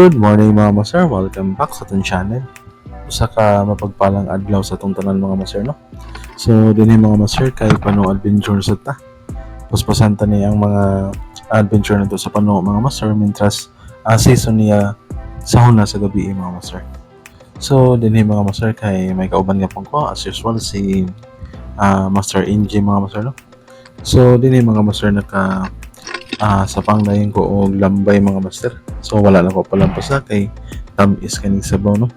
Good morning mga master, welcome back sa itong channel. Usa ka mapagpalang adlaw sa itong tanan mga master no. So din mga master kay pano adventure sa ta. Paspasan ta ni ang mga adventure na sa pano mga master mintras uh, season niya sa huna sa gabi mga master. So din mga master kay may kauban nga pang ko as usual si ah, Master Inji mga master no. So din mga master naka ah sa pangdayon ko og lambay mga master. So wala na ko palampas na kay tamis kaning sabaw no.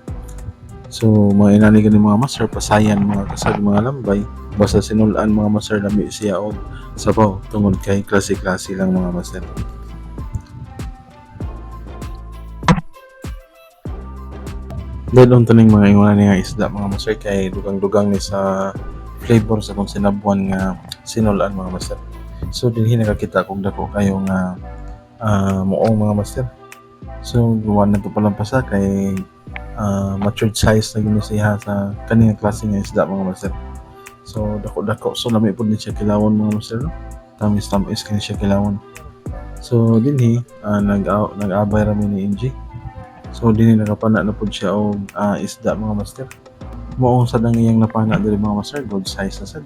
So mga inani gani mga master pasayan mga kasag mga lambay basta sinulaan mga master lami siya og sabaw tungod kay klase-klase lang mga master. Then on to ning mga ingon ni nga isda mga master kay dugang-dugang ni sa flavor sa kung sinabuan nga sinulaan mga master. So dinhi nakakita kog dako kayo nga ah, muong mga master. So gawa na to palang pasa kay ah, matured size na gini siya sa kanina klase nga isda mga master. So dako-dako so lami pud ni siya kilawon mga master. no? Tamis tamis kani siya kilawon. So dinhi ah, nag nag-abay rami ni Inji. So dinhi nakapana na pud siya og ah, isda mga master. Muong sa dang iyang napana diri mga master, good size na sad.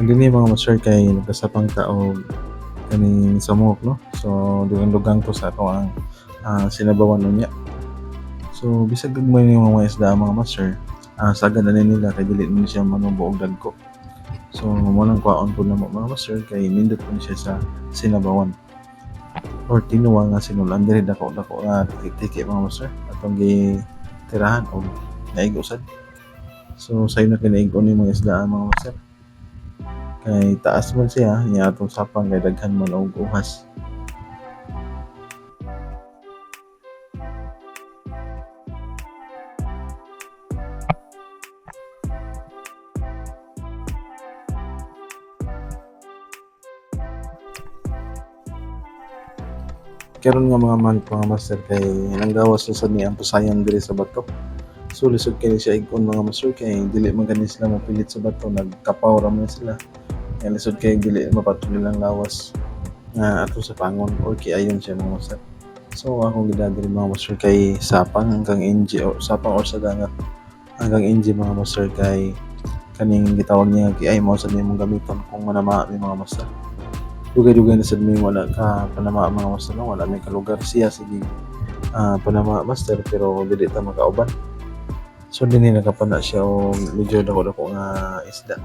Hindi ni mga master kay nagkasapang tao kaning samok no. So dugang-dugang to sa ato ang ah, sinabawan niya. So bisag gagmay ni mga isda mga master, ah, sagad na nila kay dili man siya manubo og dagko. So mo nang kwaon po na mo mga master kay nindot po siya sa sinabawan. Or tinuwa nga sinulan diri dako dako nga tiki mga master atong gi tirahan og naigo sad. So say na kinaigo ni mga isda mga master kay taas man siya niya atong sapang kay daghan man og uhas karon nga mga man mga master kay nanggawas sa sad ni ang pusayan diri sa bato. So lisod kay siya igkon mga master kay dili man gani sila mapilit sa bato nagkapaw ra man sila kaya lisod kay dili mapatuloy lang lawas nga ato sa pangon. Or kay ayon siya mga master so akong gidadali mga master kay sapang hanggang NG or sapang or saganga hanggang NG mga master kay kaning gitawag niya kay ay mo sa nimong gamiton kung manama ni mga master. Dugay-dugay na sad may wala ka panama mga master no? Wala may kalugar siya sige ah, panama master pero dili ta makauban. So dinhi nakapana siya og medyo dako-dako nga isda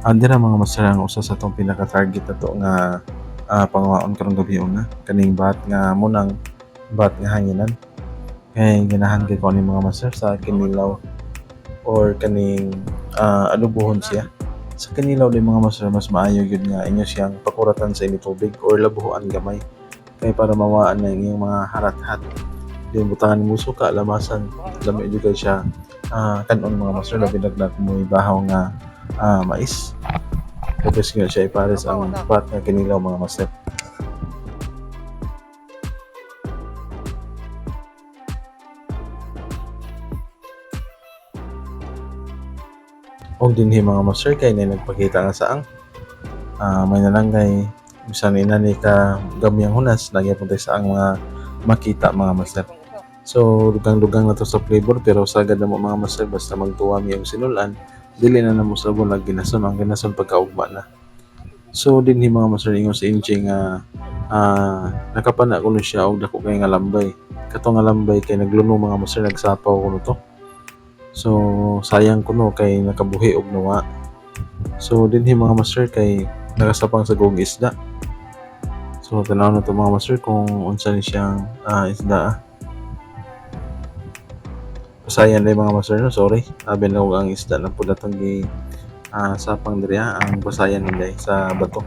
Andira mga master ang usa sa tong pinaka-target na to nga ah, pangawaon karong gabi una kaning bat nga munang bat nga hanginan. Kay ganahan kay ni mga master sa kinilaw or kaning ah, alubuhon siya. Sa kinilaw din mga master mas maayo gyud nga inyo siyang pakuratan sa ini tubig or labuhan gamay. Kay para mawaan na yung mga harat-hat. Din butangan mo suka lamasan lami jud kay siya ah, kanon mga master labi nagnak mo bahaw nga ah, mais. Tapos nga siya ipares ang pat nga kinilaw mga master. Og dinhi mga master kay na nagpakita nga saang ah, may nalanggay bisan ina ni ka gamyang hunas lagi punta sa ang mga makita mga master. So dugang-dugang na to sa flavor pero sagad na mo mga master basta magtuwa mi ang sinulan dili na namo sa bulag ginason ang ginason pagkaugma na. So din mga master ingon sa inchi nga ah, nakapana ko siya og dako kay nga lambay. Kato nga lambay kay nagluno mga master nagsapaw ko to. So sayang kuno kay nakabuhi og nawa. So din mga master kay nakasapang sa gong isda. So tanaw na to mga master kung unsa ni siyang ah, isda. ah. Pasayan day mga master no, sorry. Sabi na ko ang isda na pula tong gi ah, sapang diri ha, ang basayan day sa bato.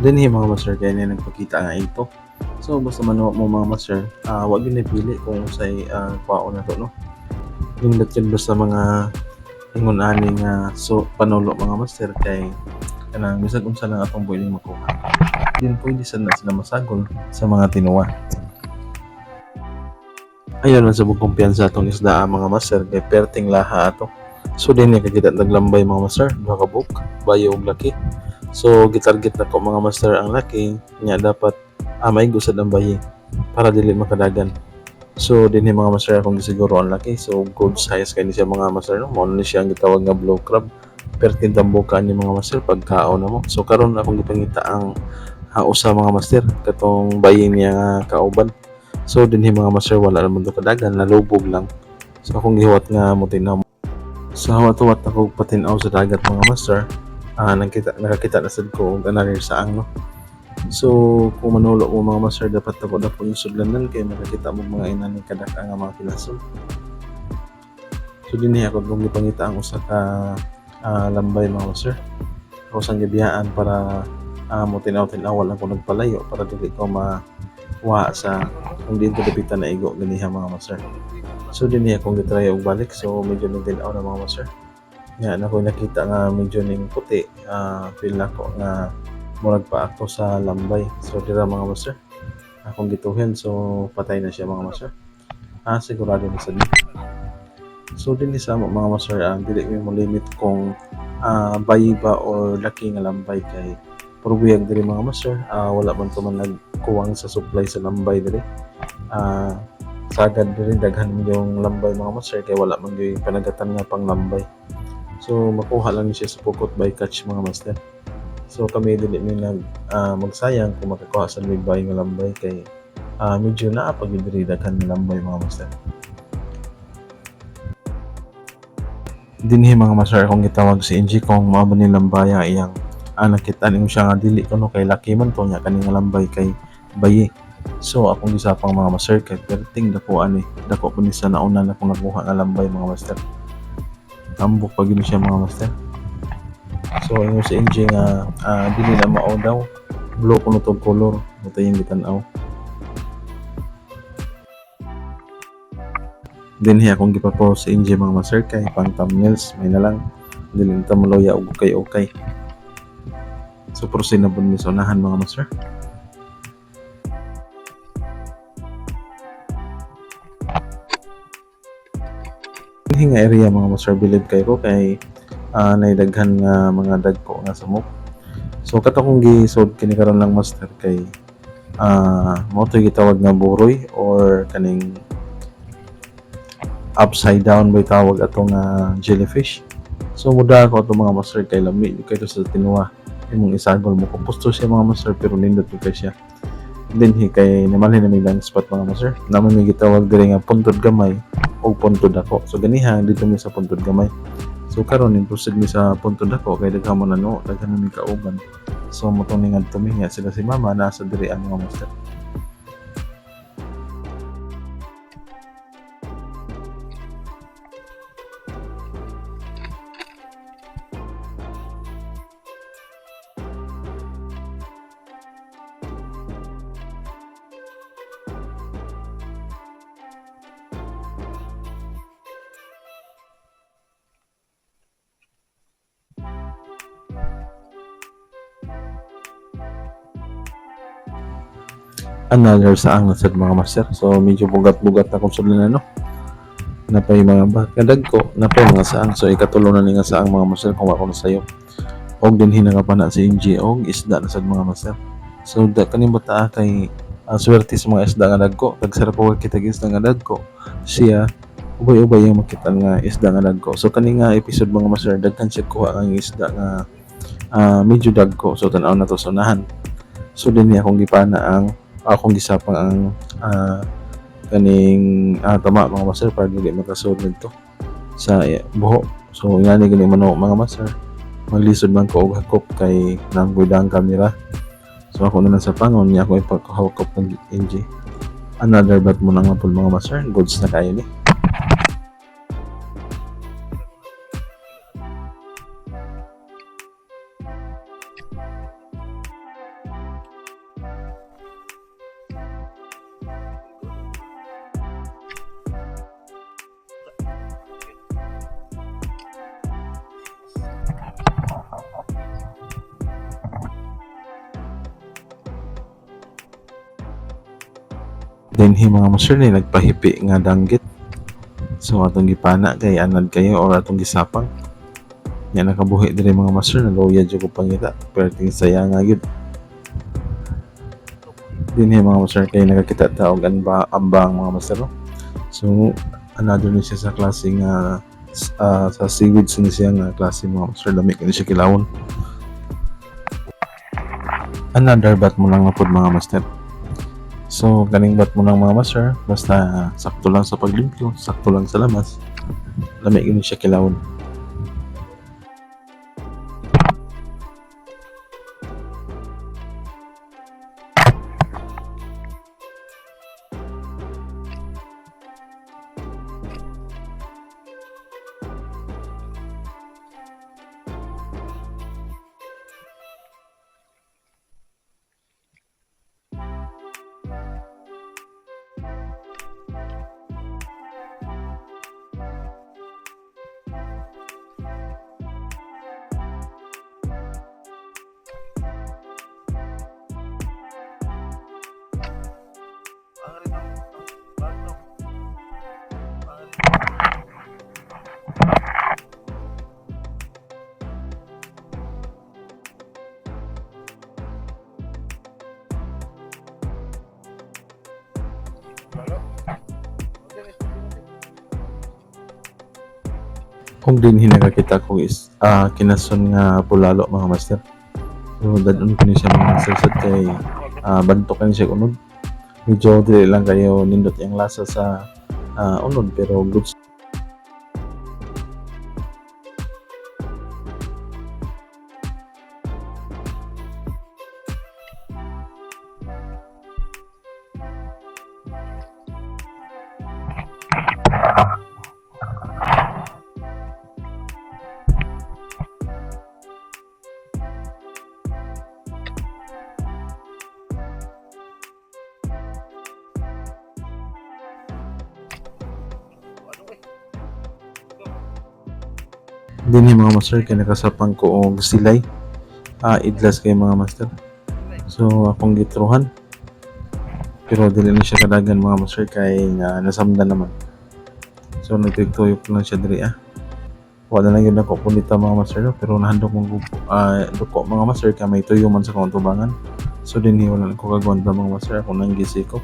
Din hi mga master kaya na nagpakita nga ito. So basta manuwa mo mga master, ah wag yun napili kung say uh, kwao na to no. Yung yun basta mga ingon ani nga so panulo mga master kay kanang bisag unsa lang atong pwedeng makuha. Din pwede sa na sila masagol sa mga tinuwa. Ayun man sa bug kumpiyansa atong isda ah, mga master kay perting laha ato. So din niya kakita naglambay mga master, duha ka book, bayo laki. So gitarget na ko mga master ang laki nya dapat ah, may gusad ang bayi para dili makadagan. So din mga master akong gisiguro ang laki. So good size kay siya mga master no. Mao ni siya ang gitawag nga blue crab. Perting tambuka ni mga master pagkaon na mo. So karon akong gipangita ang uh, usa mga master katong bayi niya nga kauban. So din mga master wala naman do kadagan nalubog lang. So akong gihuwat nga mo tinaw. Sa hawat-hawat ako patinaw sa dagat mga master ah nakita nakakita na sad ko og another saang no so kung manulo mo mga master dapat ako na po yung sudlanan kay nakakita mo mga ina ni kadaka nga mga pinasol so dinhi ako kung gipangita ang usa ka ah, lambay mga master. Ako sang gibiyaan para uh, mo tinaw-tinaw lang ko nagpalayo para dili ko ma wa sa kung dito dapitan na igo ganiha mga master. So dinhi akong gitry og balik. So medyo nagdilaw na mga master. Nga na ko nakita nga medyo ning puti ah feel nako nga murag pa ako sa lambay. So dira mga master. Akong gituhin. So patay na siya mga master. Ah sigurado na sad so din sa mga master ah, dili mi mo limit kung ah, bayi ba or laki nga lambay kay puro buyag diri mga master. Ah, wala man to man nagkuwang sa supply sa lambay diri. Ah sagad diri daghan yung lambay mga master kay wala man gyud panagatan nga pang lambay. So makuha lang siya sa pukot by catch mga master. So kami dili mi nag ah, magsayang kung makakuha sa may bay nga lambay kay ah, medyo naa pag nga lambay mga master. Dinhi mga master kung gitawag si NG kung mao ba ni lambaya iyang ah, nakita nimo siya nga dili kuno kay laki man to nya kani nga lambay kay bayi. So akong gisapang mga master kay perting dako ani dako pa ni sa nauna na akong nakuha nga lambay mga master tambok pag siya mga master so yung sa NG nga uh, dili na mao daw. Blue kuno tong color. Ito yung gitanaw din hiya akong gipapo sa NG mga master kay pang thumbnails may na lang. Dili na maluya og okay okay so proceed na po mi sa unahan mga master. Hindi nga area mga master bilib kay ko kay uh, naidaghan nga mga dagko nga sumok. So kato kong gisod kini karon lang master kay uh, mo to gitawag nga buroy or kaning upside down by tawag atong uh, jellyfish. So muda ko ato mga master kay lami kay to sa tinuwa. Imong isagol mo komposto siya mga master pero nindot kay siya. Then hi kay namalhin na may lang spot mga master. Naman may gitawag diri nga puntod gamay o puntod ako. So ganiha dito mi sa puntod gamay. So karon in proceed mi sa puntod ako kay daghan mo na no, daghan mi kauban. So mo tong ningad sila si mama nasa diri ang mga master. Another sa ang nasad mga master. So medyo bugat-bugat na kung na no. Napay mga bakadag ko, napay mga saang. So ikatulo na ni nga saang mga master kung ako na sayo. Og din hinangapana si NG og isda na sad mga master. So da kaning bata kay uh, swerte sa mga isda nga dagko. Kag sarap ko kita isda nga dagko. Siya ubay-ubay yung makita nga isda nga dagko. So kani nga episode mga master daghan siya kuha ang isda nga uh, medyo dagko. So tanaw na to sa unahan. So din niya akong gipana ang akong gisapang ang uh, kaning ah, tama mga master para dili makasud nito sa eh, buho. So ingani gani mano mga master maglisod man ko og hakop kay nang ang camera so ako na lang sa pangon niya ako ipagkahakop ng NG another bat mo na nga mga master goods na kayo ni. Then hi mga master ni nagpahipi nga danggit. So atong gipana kay anad kayo or atong gisapang. Nya nakabuhi diri mga master naloya jud ko pangita pero ting saya nga gyud. Din hi mga master kay nakakita ta og anba ambang mga master. So another ni siya sa klase nga ah, sa seaweed ni siya nga klase mga master dami kini siya kilawon. Another bat mo lang na mga master. So, ganing bat mo ng mga master, basta sakto lang sa paglimpyo, sakto lang sa lamas. Lamig yun siya kilawon. Kung din hinagakita ko is ah, kinason nga pulalo mga master. So, dadon ko siya mga master sa kay ah, bantok siya unod. Medyo dili lang kayo nindot yung lasa sa ah, unod pero goods mga master kay nakasapang ko og silay. Ah idlas kay mga master. So akong gitruhan. Pero dili na siya kadagan mga master kay nga nasamdan naman. So nagtuyok lang siya diri ah. Wala na yun ako punita mga master pero nahandok mong uh, mga master kay may tuyo man sa kong tubangan. So din wala ko kagwanta mga master ako nang gisiko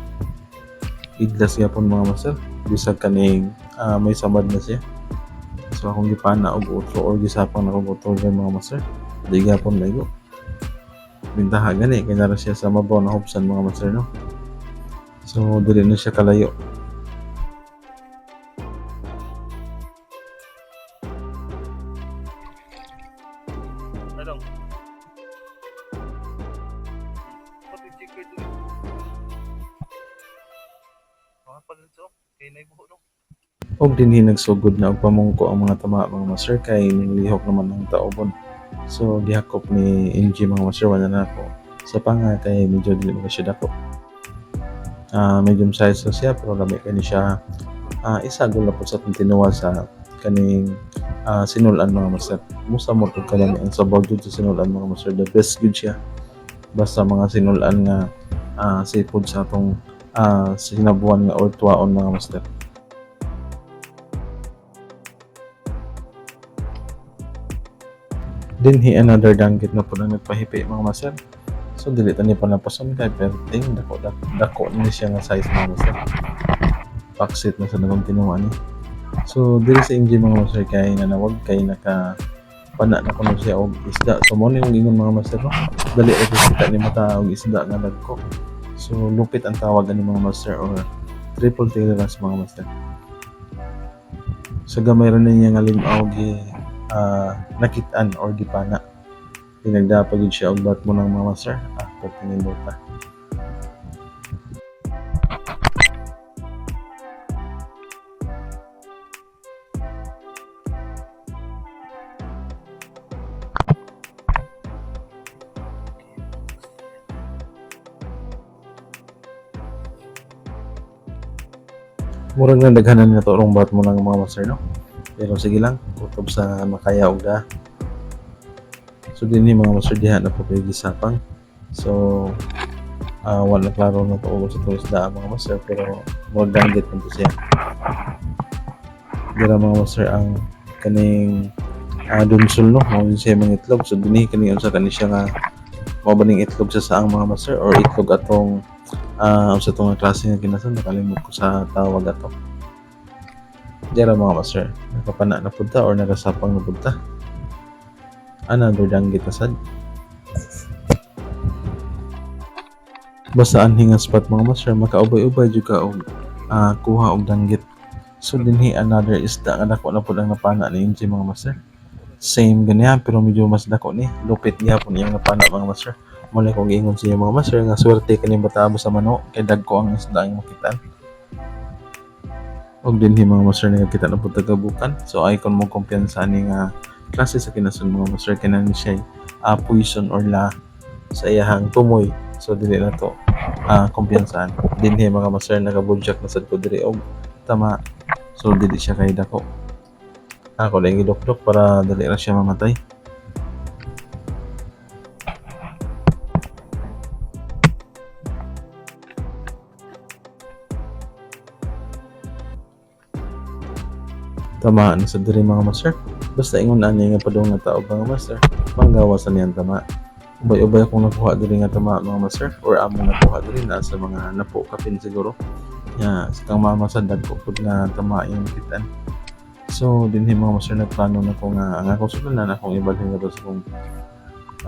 idlas yapon mga master. Bisag kaning ah, may samad na siya So akong gipana og utro or gisapang na og utro dyan mga master. Di gapon lego. Bintaha gani kay nara siya sa mabaw na hubsan mga master no. So dili na siya kalayo. Mga palito, kay naibuho no. Og dinhi nagsugod na og pamungko ang mga tama mga master kay nilihok naman ang taobon. So gihakop ni NG mga master wala na ako. Sa panga kay medyo dili mo siya dako. Ah medium size na siya pero lami kani siya ah isa gula po sa tinuwa sa kaning ah, sinulan mga master. Musa mo to kanami ang sabaw sa sinulan mga master. The best good siya. Basta mga sinulan nga ah, seafood sa atong ah, sinabuan nga or tuwaon mga master. Dinhi another danggit na po na nagpahipi mga master. So dili tani pa napason kay pero ting dako dako, ni siya nga size mga master. Paksit na sa nagong tinuwa ni. So dili sa inji mga master kay nanawag kay naka pana na kuno siya og isda. So mo ni ingon mga master no. Dali ra kita ni mata og isda nga dagko. So lupit ang tawag ani mga master or triple tolerance mga master. Sa gamay rin niya nga limaw gi ah, nakitaan or gipana. Pinagdapag yun siya og bat mo ng mga master. Ah, pagtingin mo ta. Murag na daghanan na to rong bat mo ng mga master no. Pero sige lang, kutob sa makaya og da. So din ni mga diha na po kay gisapang. So ah wala klaro na to sa tulis da mga master pero more danggit to siya. Dira mga master ang kaning ah, dunsol no, mo siya mga itlog. So dinhi kani unsa kani siya nga mao ba ning itlog sa saang mga master or itlog atong ah unsa tong klase nga kinasan nakalimot ko sa tawag ato. Dira mga master, nakapana na punta or nakasapang na punta. Another danggit na sad. Basta anhing spot mga master, makaubay-ubay jud ka og ah, kuha og danggit. So dinhi another isda nga dako na pud ang napana ni MJ mga master. Same ganyan pero medyo mas dako ni. Lupit gyapon iyang napana mga master. Muna kong giingon siya mga master nga swerte kani bata mo sa mano kay dagko ang isda ang makitaan. Og dinhi mga master nga kita na pud tagabukan. So icon mo kumpiyansa ni nga klase sa kinasun mga master kinahanglan siya ah, poison or la sa iyahang tumoy. So dili na to ah kumpiyansahan. Dinhi mga master nagabudjak na sad ko diri og tama. So dili siya kay dako. Ako lang gidokdok para dali ra siya mamatay. Tamaan sa diri mga master. Basta ingon ani nga padung nga tao mga master. Manggawa sa niyan tama. Ubay-ubay akong nakuha diri nga tama mga master or amo nakuha diri na sa mga napo kapin siguro. Ya, sa kang mama sa dagko pud nga tama yung kitan. So dinhi mga master nagplano na ko nga ang ako sudanan akong ibalhin nga sa kong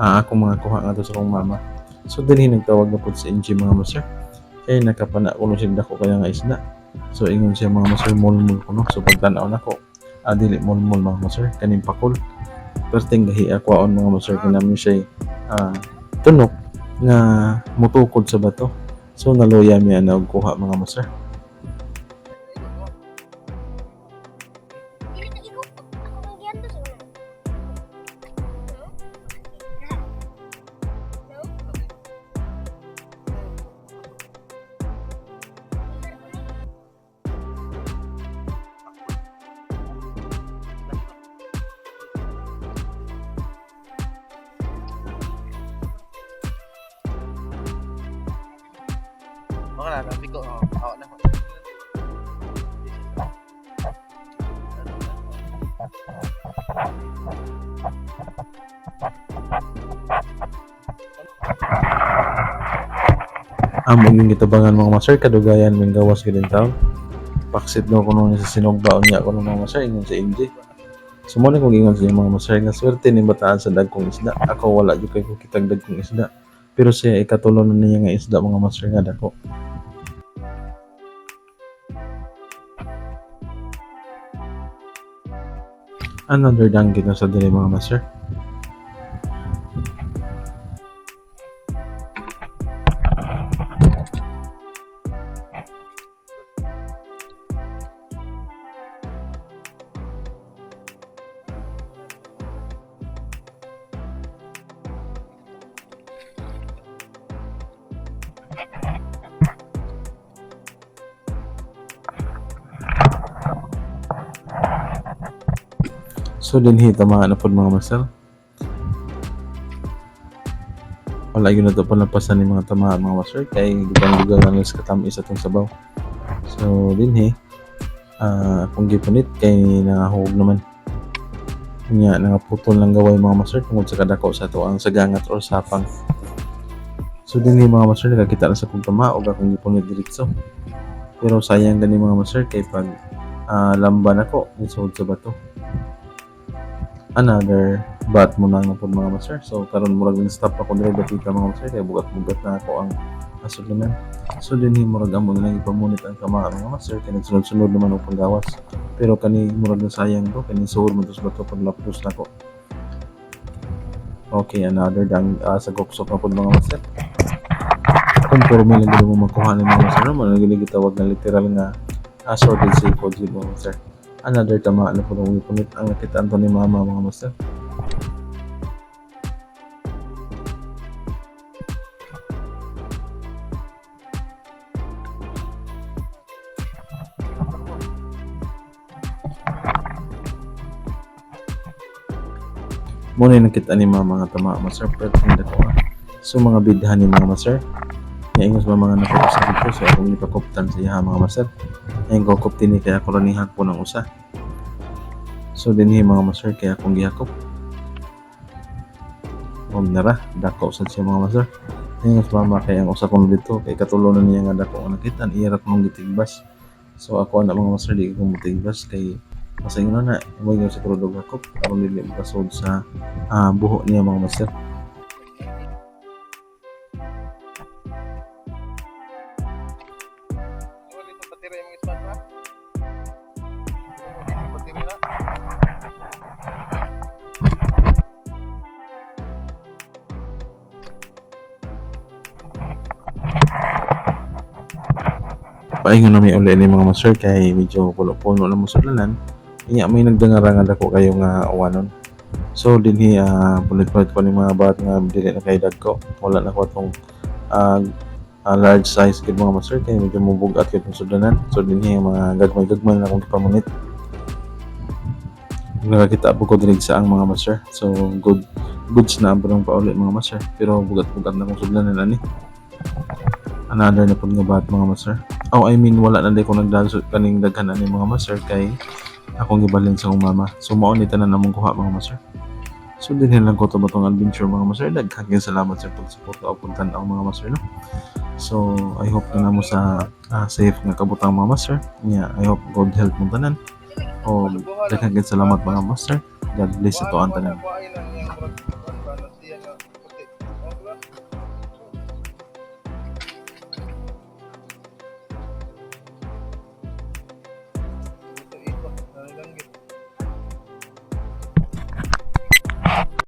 ah, akong mga kuha nga sa kong mama. So dinhi nagtawag na pud sa NG mga master. Kaya nakapana ko no siya dako kaya nga isda. So ingon siya mga master mulmul ko no. So pagtanaw na ko ah, dili mulmul mga master kaning pakol. Perting gahi akwaon mga master kinami siya ah, tunok nga mutukod sa bato. So naluya miya na og kuha mga master. Amo yung gitabangan mga master kadugayan ming gawas gid taon. Paksit daw kuno ni sa sinugbaon niya kuno mga master ingon sa MJ. Sumuni kong ingon sa mga master nga swerte ni bataan sa dagkong isda. Ako wala jud kay ko kitag dagkong isda. Pero siya ikatulon na niya nga isda mga master nga dako. Another na sa dili mga master. So dinhi tama na pod mga master. Wala yun na to palampasan ni mga tama mga master kay dugang-dugang na sa katamis atong sabaw. So dinhi ah kung gipunit kay nangahog naman. Nya nangaputol lang gaway mga master tungod sa kadako sa to ang sagangat or sapang. So dinhi mga master nakakita na sa kong tama o akong gipunit diretso. Pero sayang gani mga master kay pag ah, lamban ako nisod sa bato another bat mo na nga po mga master. So karon murag ni stop ako diri dapita mga master kay bugat-bugat na ako ang Asulunan. So din himurag amo na ipamunit ang kama mga master kay nagsunod-sunod naman og panggawas. Pero kani murag na sayang to kani suhol man to sa bato pag lapdos nako. Okay, another dang uh, sa goksok na pod mga master. Conforme lang mo makuha ni mga master mo nang gitawag na literal nga uh, shorted sa pod gid mga master. Another tama na po nung ipunit ang nakita to ni mama mga master. Muna nakita ni mga mga tama master pero hindi ko So mga bidhan ni mga master Yaingos ba mga nakapasag dito so akong ipakuptan sa iya mga master Ko kuptin ni kaya kolonihan po ng usa. So din mga master kaya akong gihakop. Huwag nara, dako sa siya mga master. Ayun mas mama kaya ang usa kong dito kay katulunan niya nga dako ang nakita iyarak mong gitigbas So ako anak mga master di ko mutigbas kay Masa yun na, mo yung sa product ako, karon dili sa ah, buho niya mga master. Paingon na may uli ni mga master kay medyo pulo-puno na mo sa lalan. Iya may nagdangarangan ako kayo nga uwanon. So dinhi uh, pulit-pulit pa ni mga bat nga dili na kay dagko. Wala na ko atong ah, ah, large size kid mga master kay medyo mubugat kid ng sudanan. So dinhi mga gagmay-gagmay na akong ipamunit. Nakakita po ko dinig sa ang mga master. So good goods na abang pa ulit mga master. Pero bugat-bugat na akong sudanan ani. Another na po nga bat mga master. Oh, I mean wala na di ko nagdansot kaning daghan ani mga master kay akong gibalin sa mama. So mao ni tanan namong kuha mga master. So din lang ko to batong adventure mga master. Daghang kayong salamat sa pagsuporta o pagtan-aw mga master no. So I hope na namo sa ah, safe nga kabutang mga master. Yeah, I hope God help mo tanan. O daghang kayong salamat mga master. God bless sa to ang tanan.